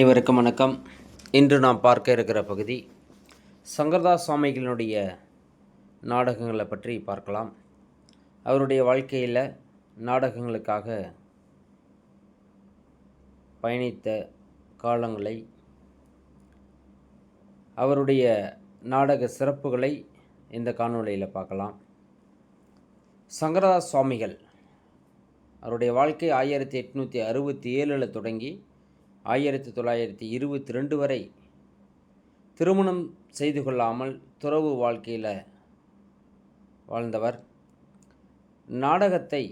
அனைவருக்கும் வணக்கம். இன்று நாம் பார்க்க இருக்கிற பகுதி சங்கரதா சுவாமிகளினுடைய நாடகங்களை பற்றி பார்க்கலாம். அவருடைய வாழ்க்கையில் நாடகங்களுக்காக பயணித்த காலங்களை அவருடைய நாடக சிறப்புகளை இந்த காணொளியில் பார்க்கலாம். சங்கரதாஸ் சுவாமிகள் அவருடைய வாழ்க்கை ஆயிரத்தி எட்நூற்றி அறுபத்தி ஏழில் தொடங்கி ஆயிரத்தி தொள்ளாயிரத்தி இருபத்தி ரெண்டு வரை திருமணம் செய்து கொள்ளாமல் துறவு வாழ்க்கையில் வாழ்ந்தவர். நாடகத்தை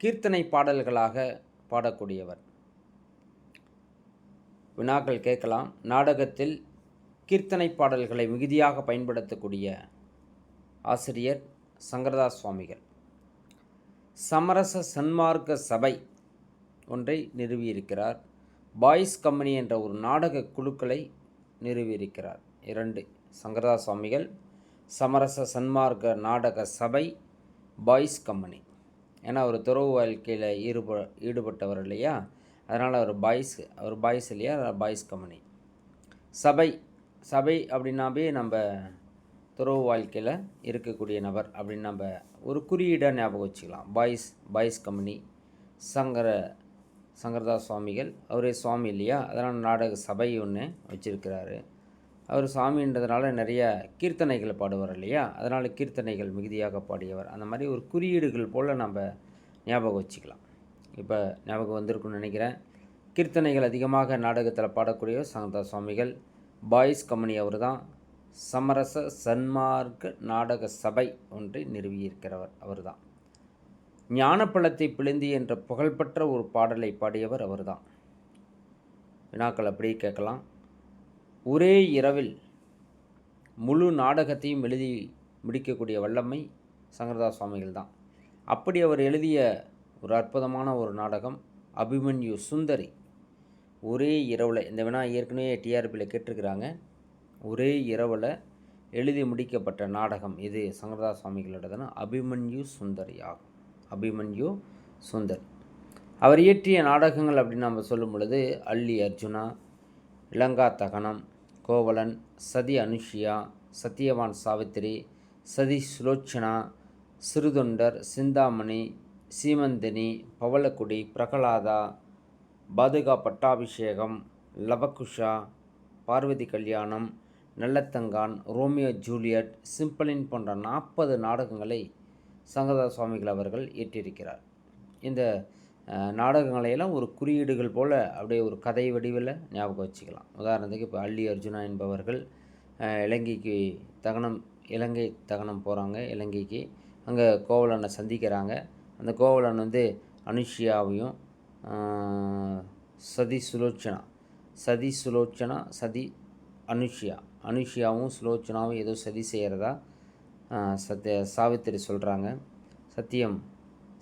கீர்த்தனை பாடல்களாக பாடக்கூடியவர். வினாக்கள் கேட்கலாம். நாடகத்தில் கீர்த்தனை பாடல்களை மிகுதியாக பயன்படுத்தக்கூடிய ஆசிரியர் சங்கரதாஸ் சுவாமிகள் சமரச சன்மார்க்க சபை ஒன்றை நிறுவியிருக்கிறார். பாய்ஸ் கம்பெனி என்ற ஒரு நாடக குழுக்களை நிறுவியிருக்கிறார். இரண்டு சங்கரதாஸ் சுவாமிகள் சமரச சன்மார்க்க நாடக சபை பாய்ஸ் கம்பெனி. ஏன்னா அவர் துறவு வாழ்க்கையில் ஈடுப ஈடுபட்டவர் இல்லையா? அதனால் அவர் பாய்ஸ் அவர் பாய்ஸ் இல்லையா? Boys company. சபை சபை அப்படின்னாவே நம்ம துறவு வாழ்க்கையில் இருக்கக்கூடிய நபர் அப்படின்னு நம்ம ஒரு குறியீடாக ஞாபகம் வச்சுக்கலாம். Boys boys company Sankara Sankaradas சுவாமிகள். அவரே சுவாமி இல்லையா? அதனால் நாடக சபை ஒன்று வச்சுருக்கிறாரு. அவர் சுவாமின்றதுனால நிறைய கீர்த்தனைகள் பாடுவார் இல்லையா? அதனால் கீர்த்தனைகள் மிகுதியாக பாடியவர். அந்த மாதிரி ஒரு குறியீடுகள் போல் நம்ம ஞாபகம் வச்சுக்கலாம். இப்போ ஞாபகம் வந்திருக்குன்னு நினைக்கிறேன். கீர்த்தனைகள் அதிகமாக நாடகத்தில் பாடக்கூடிய சங்கரதாஸ் சுவாமிகள். பாய்ஸ் கம்பெனி அவர் தான் சமரச சன்மார்க்க நாடக சபை ஒன்றை நிறுவியிருக்கிறவர் அவர்தான். ஞானப்பழத்தை பிழிந்தி என்ற புகழ்பெற்ற ஒரு பாடலை பாடியவர் அவர்தான். வினாக்கள் அப்படியே கேட்கலாம். ஒரே இரவில் முழு நாடகத்தையும் எழுதி முடிக்கக்கூடிய வல்லமை சங்கரதாஸ் சுவாமிகள் தான் அப்படி அவர் எழுதிய ஒரு அற்புதமான ஒரு நாடகம் அபிமன்யு சுந்தரி. ஒரே இரவில் இந்த வினா ஏற்கனவே டிஆர்பியில் கேட்டிருக்கிறாங்க. ஒரே இரவில் எழுதி முடிக்கப்பட்ட நாடகம் இது சங்கரதாஸ் சுவாமிகளோடதுன்னா அபிமன்யு சுந்தரி ஆகும். அபிமன்யு சுந்தர். அவர் இயற்றிய நாடகங்கள் அப்படின்னு நம்ம சொல்லும் பொழுது அள்ளி அர்ஜுனா இளங்கா தகனம் கோவலன் சதி அனுஷியா சத்தியவான் சாவித்திரி சதி சுலோச்சனா சிறுதொண்டர் சிந்தாமணி சீமந்தினி பவளக்குடி பிரகலாதா பாதுகா பட்டாபிஷேகம் லவகுஷா பார்வதி கல்யாணம் நல்லத்தங்கான் ரோமியோ ஜூலியட் சிம்பிளின் போன்ற நாற்பது நாடகங்களை சங்கதா சுவாமிகள் அவர்கள் இயற்றியிருக்கிறார் இந்த நாடகங்களையெல்லாம் ஒரு குறியீடுகள் போல் அப்படியே ஒரு கதை வடிவில் ஞாபகம் வச்சுக்கலாம். உதாரணத்துக்கு இப்போ அள்ளி அர்ஜுனா என்பவர்கள் இலங்கைக்கு தகனம் இலங்கை தகனம் போகிறாங்க இலங்கைக்கு. அங்கே கோவலனை சந்திக்கிறாங்க. அந்த கோவலன் வந்து அனுஷியாவையும் சதி சுலோச்சனா சதி சுலோச்சனா சதி அனுஷியா. அனுஷியாவும் சுலோச்சனாவும் ஏதோ சதி செய்கிறதா சத்ய சாவித்திரி சொல்கிறாங்க சத்தியம்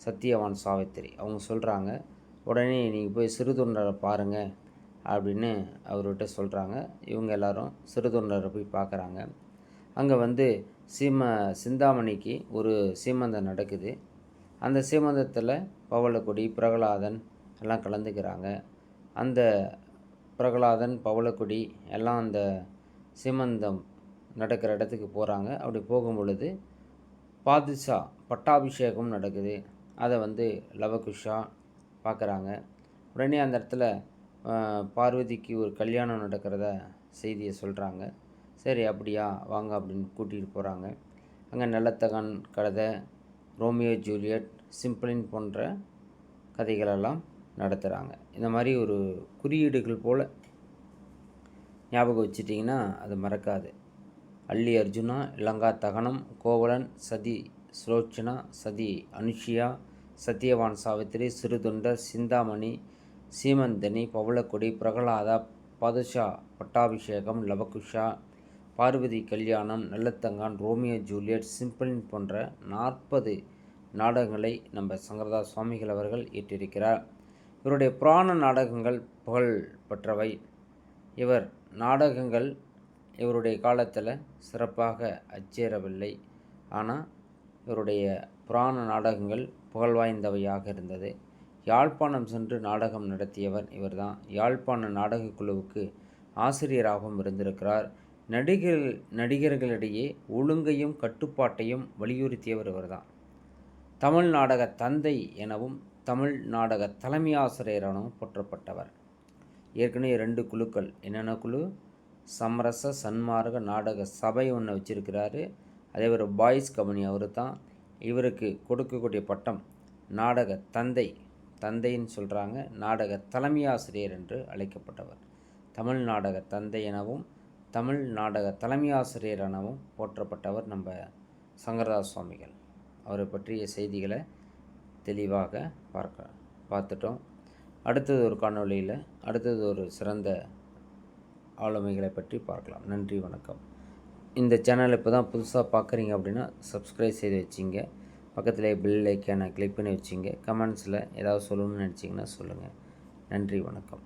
சத்தியவான் சாவித்திரி. அவங்க சொல்கிறாங்க உடனே நீங்கள் போய் சிறுதொண்டரை பாருங்கள் அப்படின்னு அவர்கிட்ட சொல்கிறாங்க இவங்க எல்லோரும் சிறுதொண்டரை போய் பார்க்குறாங்க அங்கே வந்து சீம சிந்தாமணிக்கு ஒரு சீமந்தம் நடக்குது. அந்த சீமந்தத்தில் பவளக்குடி பிரகலாதன் எல்லாம் கலந்துக்கிறாங்க. அந்த பிரகலாதன் பவளக்குடி எல்லாம் அந்த சீமந்தம் நடக்கிற இடத்துக்கு போகிறாங்க அப்படி போகும் பொழுது பாதுஷா பட்டாபிஷேகம் நடக்குது. அதை வந்து லவகுஷா பார்க்குறாங்க உடனே அந்த இடத்துல பார்வதிக்கு ஒரு கல்யாணம் நடக்கிறத செய்தியை சொல்கிறாங்க சரி அப்படியா வாங்க அப்படின்னு கூட்டிகிட்டு போகிறாங்க அங்கே நல்லத்தகன் கதை ரோமியோ ஜூலியட் சிம்பிளின் போன்ற கதைகளெல்லாம் நடத்துகிறாங்க இந்த மாதிரி ஒரு குறியீடுகள் போல் ஞாபகம் வச்சுட்டிங்கன்னா அது மறக்காது. அள்ளி அர்ஜுனா இலங்கா தகனம் கோவலன் சதி சுலோச்சனா சதி அனுஷியா சத்யவான் சாவித்திரி சிறுதுண்டர் சிந்தாமணி சீமந்தனி பவளக்கொடி பிரகலாதா பதுஷா பட்டாபிஷேகம் லவகுஷா பார்வதி கல்யாணம் நல்லத்தங்கான் ரோமியோ ஜூலியட் சிம்பிளின் போன்ற நாற்பது நாடகங்களை நம்ம சங்கரதாஸ் சுவாமிகள் அவர்கள் ஏற்றிருக்கிறார். இவருடைய புராண நாடகங்கள் புகழ் பெற்றவை. இவர் நாடகங்கள் இவருடைய காலத்தில் சிறப்பாக அச்சேறவில்லை ஆனால் இவருடைய புராண நாடகங்கள் புகழ்வாய்ந்தவையாக இருந்தது. யாழ்ப்பாணம் சென்று நாடகம் நடத்தியவர் இவர்தான். யாழ்ப்பாண நாடக குழுவுக்கு ஆசிரியராகவும் இருந்திருக்கிறார். நடிகர் நடிகர்களிடையே ஒழுங்கையும் கட்டுப்பாட்டையும் வலியுறுத்தியவர் இவர்தான். தமிழ் நாடக தந்தை எனவும் தமிழ் நாடக தலைமை ஆசிரியராகவும் போற்றப்பட்டவர். ஏற்கனவே ரெண்டு குழுக்கள். என்னென்ன குழு? சமரச சன்மார்க்க நாடக சபை ஒன்று வச்சுருக்கிறாரு. அதே ஒரு பாய்ஸ் கம்பெனி அவர் தான் இவருக்கு கொடுக்கக்கூடிய பட்டம் நாடக தந்தை தந்தைன்னு சொல்கிறாங்க நாடக தலைமை ஆசிரியர் என்று அழைக்கப்பட்டவர். தமிழ் நாடக தந்தை எனவும் தமிழ் நாடக தலைமையாசிரியர் எனவும் போற்றப்பட்டவர் நம்ம சங்கரதாஸ் சுவாமிகள் அவரை பற்றிய செய்திகளை தெளிவாக பார்க்க பார்த்துட்டோம். அடுத்தது ஒரு காணொளியில் அடுத்தது ஒரு சிறந்த ஆளுமைகளை பற்றி பார்க்கலாம். நன்றி வணக்கம். இந்த சேனல் இப்போ தான் புதுசாக பார்க்குறீங்க அப்படின்னா சப்ஸ்கிரைப் செய்து வச்சிங்க. பக்கத்தில் பெல் ஐக்கானை கிளிக் பண்ணி வச்சிங்க. கமெண்ட்ஸில் ஏதாவது சொல்லணும்னு நினச்சிங்கன்னா சொல்லுங்கள் நன்றி வணக்கம்.